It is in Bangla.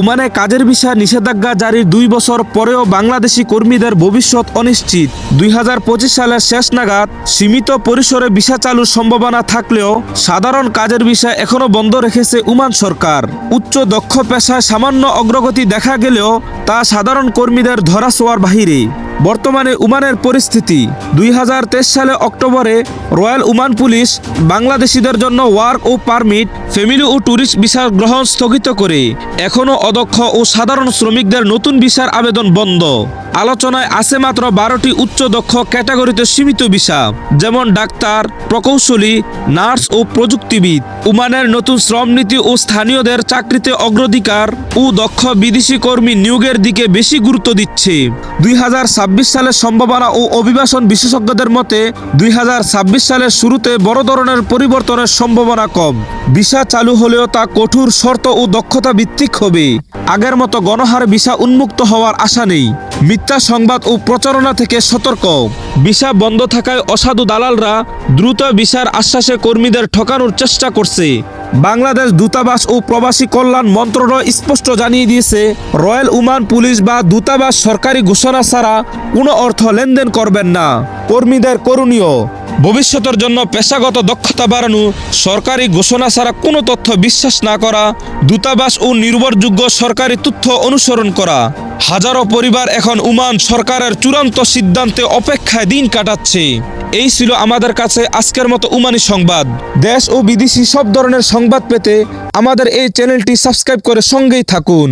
উমানে কাজের ভিসা নিষেধাজ্ঞা জারির দুই বছর পরেও বাংলাদেশি কর্মীদের ভবিষ্যৎ অনিশ্চিত। দুই হাজার পঁচিশ সালের শেষ নাগাদ সীমিত পরিসরে ভিসা চালুর সম্ভাবনা থাকলেও সাধারণ কাজের ভিসা এখনও বন্ধ রেখেছে উমান সরকার। উচ্চ দক্ষ পেশায় সামান্য অগ্রগতি দেখা গেলেও তা সাধারণ কর্মীদের ধরা ধরাছোঁয়ার বাহিরে। বর্তমানে উমানের পরিস্থিতি। দুই হাজার তেইশ সালে অক্টোবরে রয়্যাল উমান পুলিশ বাংলাদেশিদের জন্য ওয়ার্ক ও পারমিট ফ্যামিলি ও ট্যুরিস্ট ভিসা গ্রহণ স্থগিত করে। এখনও অদক্ষ ও সাধারণ শ্রমিকদের নতুন ভিসার আবেদন বন্ধ। আলোচনায় আছে মাত্র বারোটি উচ্চ দক্ষ ক্যাটাগরিতে সীমিত ভিসা যেমন ডাক্তার, প্রকৌশলী, নার্স ও প্রযুক্তিবিদ। উমানের নতুন শ্রম নীতি ও স্থানীয়দের চাকরিতে অগ্রাধিকার ও দক্ষ বিদেশি কর্মী নিয়োগের দিকে বেশি গুরুত্ব দিচ্ছে। দুই হাজার ছাব্বিশ সালের সম্ভাবনা ও অভিবাসন বিশেষজ্ঞদের মতে, দুই হাজার ছাব্বিশ সালের শুরুতে বড় ধরনের পরিবর্তনের সম্ভাবনা কম। ভিসা চালু হলেও তা কঠোর শর্ত ও দক্ষতা ভিত্তিক হবে। আগের মতো গণহার ভিসা উন্মুক্ত হওয়ার আশা নেই। মিথ্যা সংবাদ ও প্রচারণা থেকে সতর্ক। ভিসা বন্ধ থাকায় অসাধু দালালরা দ্রুত ভিসার আশ্বাসে কর্মীদের ঠকানোর চেষ্টা করছে। বাংলাদেশ দূতাবাস ও প্রবাসী কল্যাণ মন্ত্রণালয় স্পষ্ট জানিয়ে দিয়েছে, রয়্যাল উমান পুলিশ বা দূতাবাস সরকারি ঘোষণা ছাড়া কোনো অর্থ লেনদেন করবেন না। কর্মীদের করণীয় ভবিষ্যতের জন্য পেশাগত দক্ষতা বাড়ানো, সরকারি ঘোষণা ছাড়া কোনো তথ্য বিশ্বাস না করা, দূতাবাস ও নির্ভরযোগ্য সরকারি তথ্য অনুসরণ করা। হাজারো পরিবার এখন উমান সরকারের চূড়ান্ত সিদ্ধান্তে অপেক্ষায় দিন কাটাচ্ছে। এই ছিল আমাদের কাছে আজকের মতো উমানি সংবাদ। দেশ ও বিদেশি সব ধরনের সংবাদ পেতে আমাদের এই চ্যানেলটি সাবস্ক্রাইব করে সঙ্গেই থাকুন।